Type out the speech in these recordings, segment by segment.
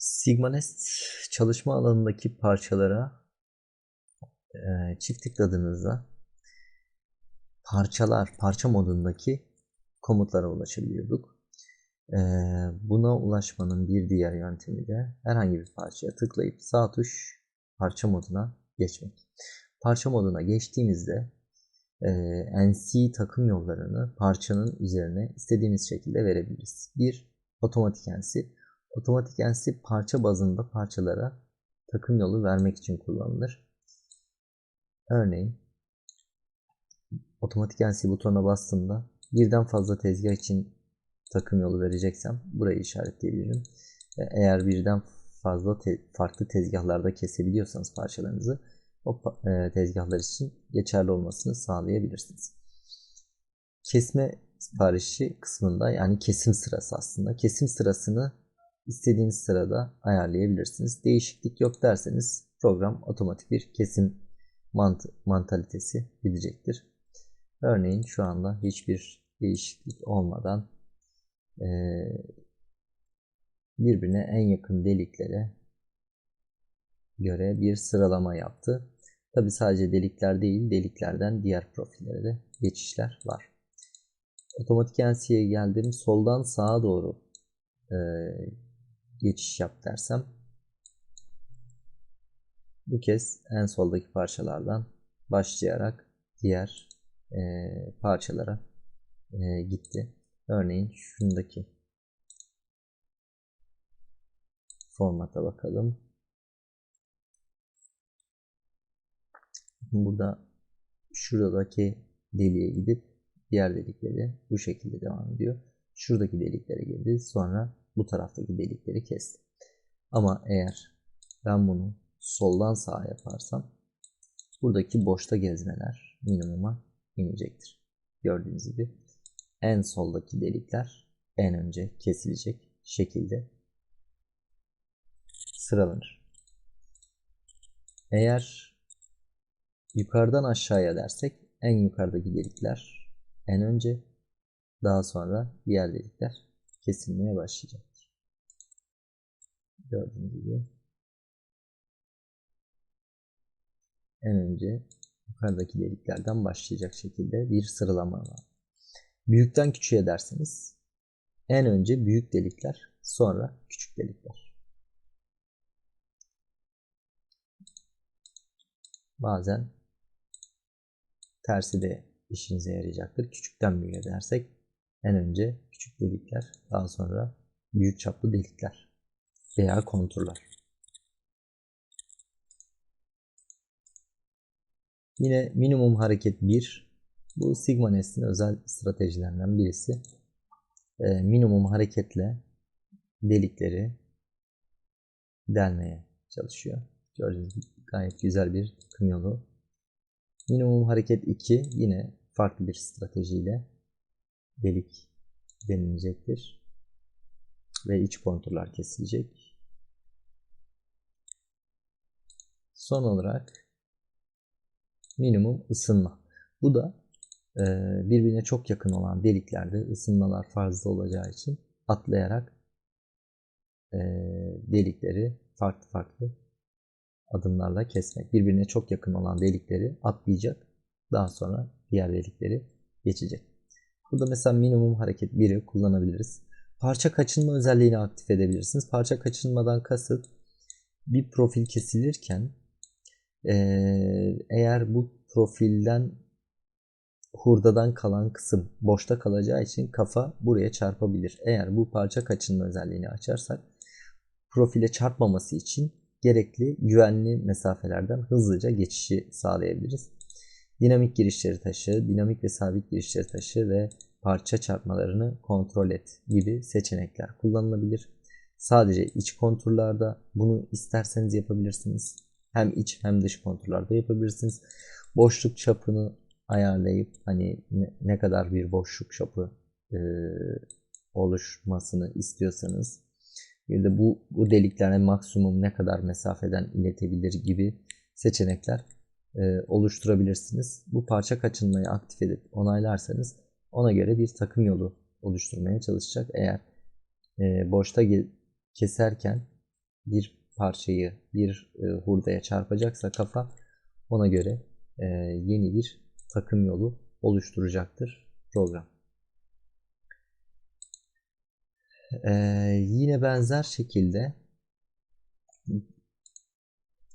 Sigma.Nest çalışma alanındaki parçalara e, çift tıkladığınızda parçalar, parça modundaki komutlara ulaşabiliyorduk. E, buna ulaşmanın bir diğer yöntemi de herhangi bir parçaya tıklayıp sağ tuş parça moduna geçmek. Parça moduna geçtiğimizde e, NC takım yollarını parçanın üzerine istediğimiz şekilde verebiliriz. Bir, otomatik NC. Otomatik NC parça bazında parçalara takım yolu vermek için kullanılır. Örneğin otomatik NC butonuna bastığımda birden fazla tezgah için takım yolu vereceksem burayı işaretleyebilirim. E, eğer birden fazla te farklı tezgahlarda kesebiliyorsanız parçalarınızı o e, tezgahlar için geçerli olmasını sağlayabilirsiniz. Kesme siparişi kısmında yani kesim sırası aslında. Kesim sırasını istediğiniz sırada ayarlayabilirsiniz. Değişiklik yok derseniz program otomatik bir kesim mant mantalitesi gidecektir. Örneğin şu anda hiçbir değişiklik olmadan e, birbirine en yakın deliklere göre bir sıralama yaptı. Tabi sadece delikler değil, deliklerden diğer profillere de geçişler var. Otomatik NC'ye geldim. Soldan sağa doğru e, geçiş yap dersem bu kez en soldaki parçalardan başlayarak diğer e, parçalara e, gitti. Örneğin şundaki formata bakalım. Burada şuradaki deliğe gidip diğer delikleri bu şekilde devam ediyor. Şuradaki deliklere girdi. Sonra bu taraftaki delikleri kesti. Ama eğer ben bunu soldan sağa yaparsam buradaki boşta gezmeler minimuma inecektir. Gördüğünüz gibi en soldaki delikler en önce kesilecek şekilde sıralanır. Eğer yukarıdan aşağıya dersek en yukarıdaki delikler en önce daha sonra diğer delikler kesilmeye başlayacaktır. Gördüğünüz gibi en önce yukarıdaki deliklerden başlayacak şekilde bir sıralama var. Büyükten küçüğe derseniz en önce büyük delikler sonra küçük delikler. Bazen tersi de işinize yarayacaktır. Küçükten büyüğe dersek en önce küçük delikler daha sonra büyük çaplı delikler veya konturlar. Yine minimum hareket 1. Bu Sigma Nest'in özel stratejilerinden birisi. Ee, minimum hareketle delikleri delmeye çalışıyor. Gördüğünüz gibi gayet güzel bir takım. Minimum hareket 2 yine farklı bir stratejiyle delik denilecektir. Ve iç konturlar kesilecek. Son olarak minimum ısınma. Bu da e, birbirine çok yakın olan deliklerde ısınmalar fazla olacağı için atlayarak e, delikleri farklı farklı adımlarla kesmek. Birbirine çok yakın olan delikleri atlayacak. Daha sonra diğer delikleri geçecek. Burada mesela minimum hareket 1'i kullanabiliriz. Parça kaçınma özelliğini aktif edebilirsiniz. Parça kaçınmadan kasıt bir profil kesilirken eğer bu profilden hurdadan kalan kısım boşta kalacağı için kafa buraya çarpabilir. Eğer bu parça kaçınma özelliğini açarsak profile çarpmaması için gerekli güvenli mesafelerden hızlıca geçişi sağlayabiliriz. Dinamik girişleri taşı, dinamik ve sabit girişleri taşı ve parça çarpmalarını kontrol et gibi seçenekler kullanılabilir. Sadece iç konturlarda bunu isterseniz yapabilirsiniz. Hem iç hem dış konturlarda yapabilirsiniz. Boşluk çapını ayarlayıp hani ne, kadar bir boşluk çapı e, oluşmasını istiyorsanız bir de bu, bu deliklere maksimum ne kadar mesafeden iletebilir gibi seçenekler e, oluşturabilirsiniz. Bu parça kaçınmayı aktif edip onaylarsanız ona göre bir takım yolu oluşturmaya çalışacak. Eğer e, boşta keserken bir parçayı bir e, hurdaya çarpacaksa kafa ona göre e, yeni bir takım yolu oluşturacaktır program. E, yine benzer şekilde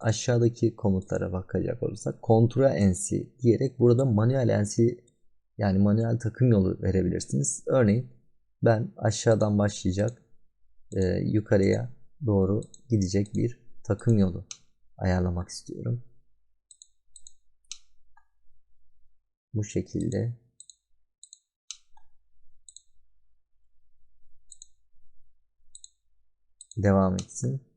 aşağıdaki komutlara bakacak olursak Ctrl NC diyerek burada manuel NC yani manuel takım yolu verebilirsiniz. Örneğin ben aşağıdan başlayacak e, yukarıya doğru gidecek bir takım yolu ayarlamak istiyorum. Bu şekilde devam etsin.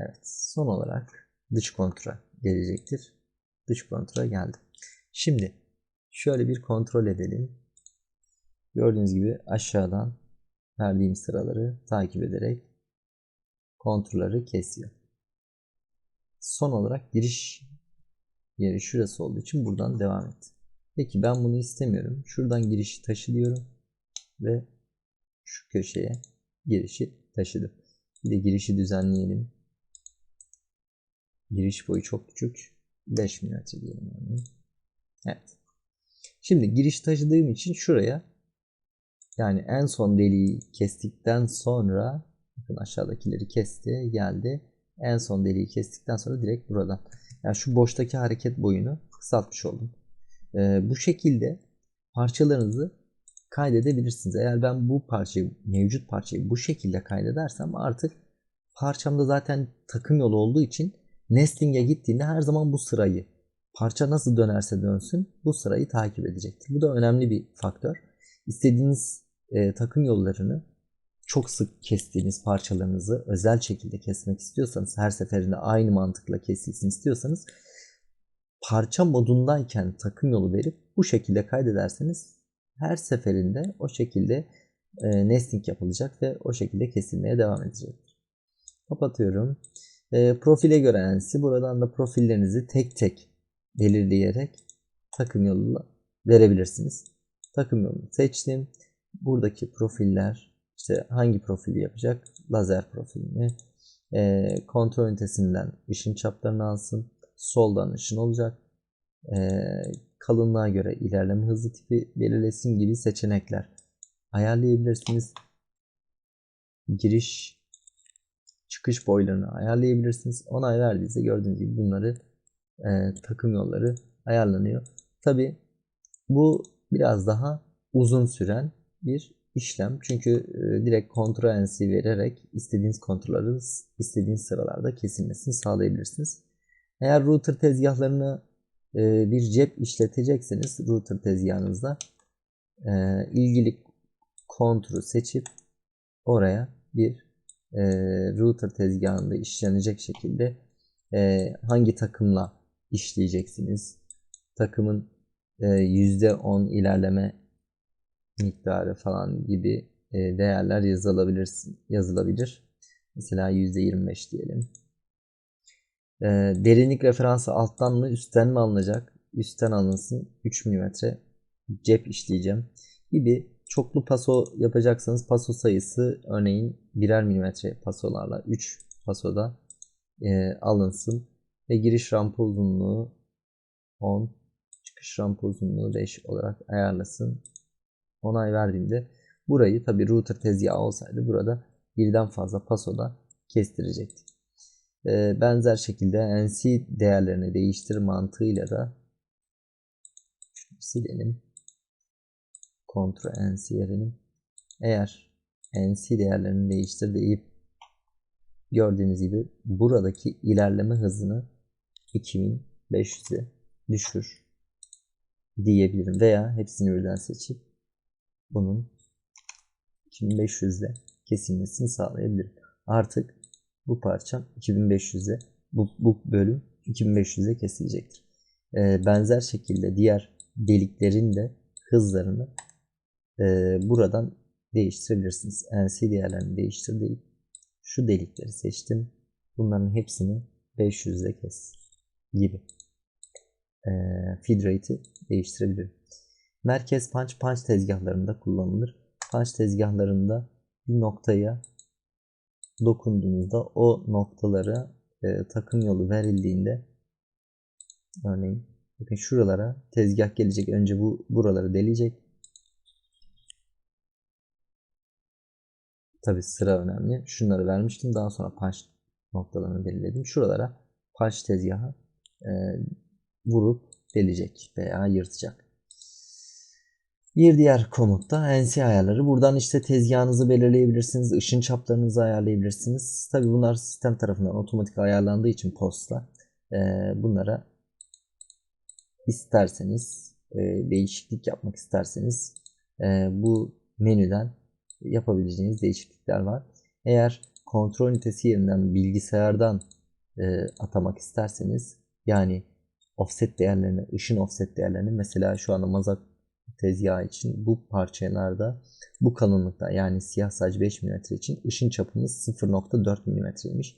Evet. Son olarak dış kontrol gelecektir. Dış kontrol geldi. Şimdi şöyle bir kontrol edelim. Gördüğünüz gibi aşağıdan verdiğim sıraları takip ederek kontrolleri kesiyor. Son olarak giriş yeri şurası olduğu için buradan devam et. Peki ben bunu istemiyorum. Şuradan girişi taşı diyorum ve şu köşeye girişi taşıdım. Bir de girişi düzenleyelim. Giriş boyu çok küçük. 5 mm diyelim yani. Evet. Şimdi giriş taşıdığım için şuraya yani en son deliği kestikten sonra bakın aşağıdakileri kesti geldi. En son deliği kestikten sonra direkt buradan. Yani şu boştaki hareket boyunu kısaltmış oldum. Ee, bu şekilde parçalarınızı kaydedebilirsiniz. Eğer ben bu parçayı mevcut parçayı bu şekilde kaydedersem artık parçamda zaten takım yolu olduğu için nesting'e gittiğinde her zaman bu sırayı parça nasıl dönerse dönsün bu sırayı takip edecektir. Bu da önemli bir faktör. İstediğiniz e, takım yollarını çok sık kestiğiniz parçalarınızı özel şekilde kesmek istiyorsanız her seferinde aynı mantıkla kesilsin istiyorsanız parça modundayken takım yolu verip bu şekilde kaydederseniz her seferinde o şekilde e, nesting yapılacak ve o şekilde kesilmeye devam edecektir. Kapatıyorum. E, profile göre ensi buradan da profillerinizi tek tek belirleyerek takım yoluyla verebilirsiniz. Takım yolunu seçtim. Buradaki profiller işte hangi profili yapacak? Lazer profilini. E, kontrol ünitesinden ışın çaplarını alsın. Soldan ışın olacak. E, kalınlığa göre ilerleme hızı tipi belirlesin gibi seçenekler ayarlayabilirsiniz. Giriş çıkış boylarını ayarlayabilirsiniz. Onay verdiğinizde gördüğünüz gibi bunları e, takım yolları ayarlanıyor. Tabi bu biraz daha uzun süren bir işlem. Çünkü e, direkt kontrol NC vererek istediğiniz kontrolleri istediğiniz sıralarda kesilmesini sağlayabilirsiniz. Eğer router tezgahlarını e, bir cep işletecekseniz router tezgahınızda e, ilgili kontrolü seçip oraya bir e, router tezgahında işlenecek şekilde e, hangi takımla işleyeceksiniz? Takımın e, %10 ilerleme miktarı falan gibi e, değerler yazılabilir. yazılabilir. Mesela %25 diyelim. E, derinlik referansı alttan mı üstten mi alınacak? Üstten alınsın 3 mm cep işleyeceğim gibi çoklu paso yapacaksanız paso sayısı örneğin birer milimetre pasolarla 3 pasoda e, alınsın ve giriş rampa uzunluğu 10 çıkış rampa uzunluğu 5 olarak ayarlasın. Onay verdiğimde burayı tabi router tezgahı olsaydı burada birden fazla pasoda kestirecektik. E, benzer şekilde NC değerlerini değiştir mantığıyla da silelim. Ctrl NC verelim. Eğer NC değerlerini değiştir deyip gördüğünüz gibi buradaki ilerleme hızını 2500'e düşür diyebilirim veya hepsini birden seçip bunun 2500 ile kesilmesini sağlayabilirim. Artık bu parça 2500'e bu, bu bölüm 2500'e kesilecektir. Ee, benzer şekilde diğer deliklerin de hızlarını e, buradan değiştirebilirsiniz. NC değerlerini değiştir deyip şu delikleri seçtim. Bunların hepsini 500 ile kes gibi. E, feed rate'i değiştirebilirim. Merkez punch punch tezgahlarında kullanılır. Punch tezgahlarında bir noktaya dokunduğunuzda o noktalara e, takım yolu verildiğinde örneğin bakın şuralara tezgah gelecek. Önce bu buraları deleyecek. Tabi sıra önemli. Şunları vermiştim. Daha sonra punch noktalarını belirledim. Şuralara punch tezgahı e, vurup delecek veya yırtacak. Bir diğer komutta NC ayarları. Buradan işte tezgahınızı belirleyebilirsiniz. ışın çaplarınızı ayarlayabilirsiniz. Tabi bunlar sistem tarafından otomatik ayarlandığı için postla e, bunlara isterseniz e, değişiklik yapmak isterseniz e, bu menüden yapabileceğiniz değişiklikler var. Eğer kontrol ünitesi yerinden bilgisayardan e, atamak isterseniz yani offset değerlerini, ışın offset değerlerini mesela şu anda mazak tezgahı için bu parçalarda bu kalınlıkta yani siyah saç 5 mm için ışın çapımız 0.4 mm'ymiş.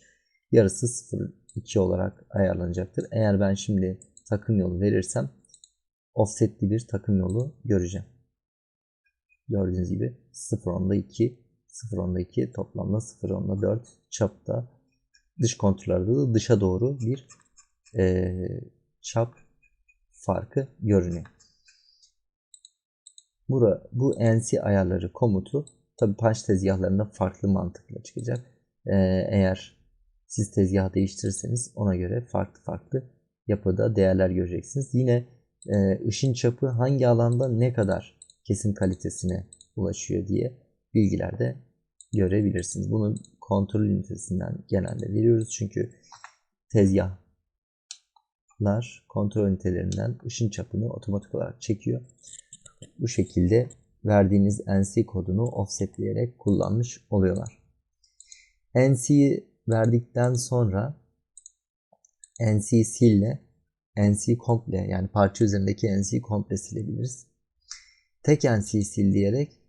Yarısı 0.2 olarak ayarlanacaktır. Eğer ben şimdi takım yolu verirsem offsetli bir takım yolu göreceğim. Gördüğünüz gibi 0.10'da 2 0.10'da 2 toplamda 0.10'da 4 çapta dış konturlarda da dışa doğru bir e, çap farkı görünüyor. Bura, bu NC ayarları komutu tabi punch tezgahlarında farklı mantıkla çıkacak. Ee, eğer siz tezgah değiştirirseniz ona göre farklı farklı yapıda değerler göreceksiniz. Yine e, ışın çapı hangi alanda ne kadar kesim kalitesine ulaşıyor diye bilgilerde görebilirsiniz. Bunu kontrol ünitesinden genelde veriyoruz çünkü tezgahlar kontrol ünitelerinden ışın çapını otomatik olarak çekiyor bu şekilde verdiğiniz NC kodunu offsetleyerek kullanmış oluyorlar. NC'yi verdikten sonra NC sille NC komple yani parça üzerindeki NC komple silebiliriz. Tek NC sil diyerek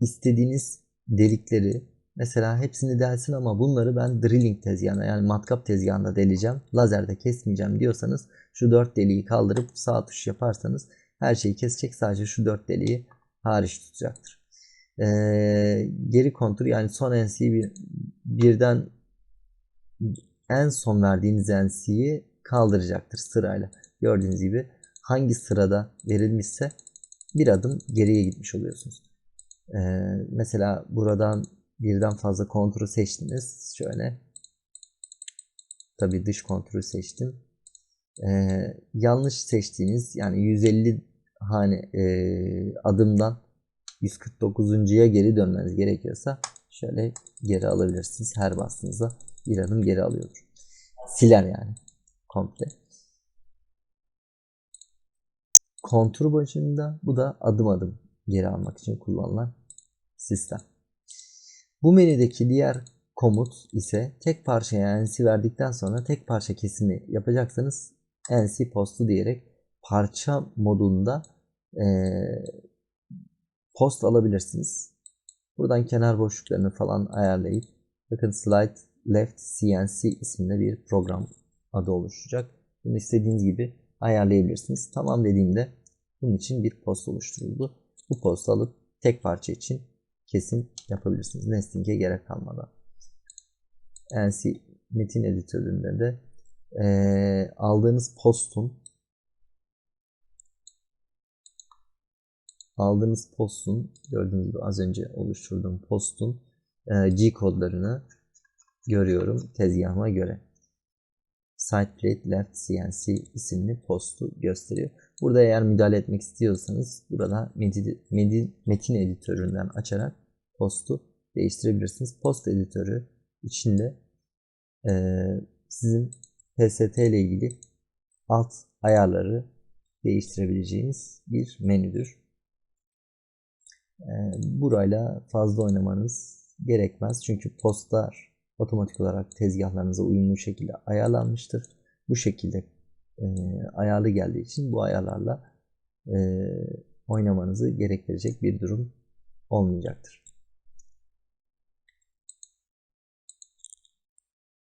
istediğiniz delikleri mesela hepsini delsin ama bunları ben drilling tezgahına yani matkap tezgahında deleceğim. Lazerde kesmeyeceğim diyorsanız şu dört deliği kaldırıp sağ tuş yaparsanız her şeyi kesecek. Sadece şu dört deliği hariç tutacaktır. Ee, geri kontur yani son NC'yi bir, birden en son verdiğiniz NC'yi kaldıracaktır sırayla. Gördüğünüz gibi hangi sırada verilmişse bir adım geriye gitmiş oluyorsunuz. Ee, mesela buradan birden fazla kontrolü seçtiniz. Şöyle. Tabi dış kontrolü seçtim. Ee, yanlış seçtiğiniz yani 150 hani e, adımdan 149.ya geri dönmeniz gerekiyorsa şöyle geri alabilirsiniz. Her bastığınızda bir adım geri alıyordur. Siler yani komple. Kontur başında bu da adım adım geri almak için kullanılan sistem. Bu menüdeki diğer komut ise tek parçaya NC verdikten sonra tek parça kesimi yapacaksanız NC postu diyerek parça modunda e, post alabilirsiniz. Buradan kenar boşluklarını falan ayarlayıp bakın slide left CNC isminde bir program adı oluşacak. Bunu istediğiniz gibi ayarlayabilirsiniz. Tamam dediğimde bunun için bir post oluşturuldu. Bu postu alıp tek parça için kesim yapabilirsiniz. Nesting'e gerek kalmadan. NC metin editöründe de e, aldığınız postun aldığınız postun gördüğünüz gibi az önce oluşturduğum postun e, G kodlarını görüyorum tezgahıma göre. SitePlate Left CNC isimli postu gösteriyor. Burada eğer müdahale etmek istiyorsanız burada metin editöründen açarak postu değiştirebilirsiniz. Post editörü içinde e, sizin PST ile ilgili alt ayarları değiştirebileceğiniz bir menüdür. Ee, burayla fazla oynamanız gerekmez. Çünkü postlar otomatik olarak tezgahlarınıza uyumlu şekilde ayarlanmıştır. Bu şekilde e, ayarlı geldiği için bu ayarlarla e, oynamanızı gerektirecek bir durum olmayacaktır.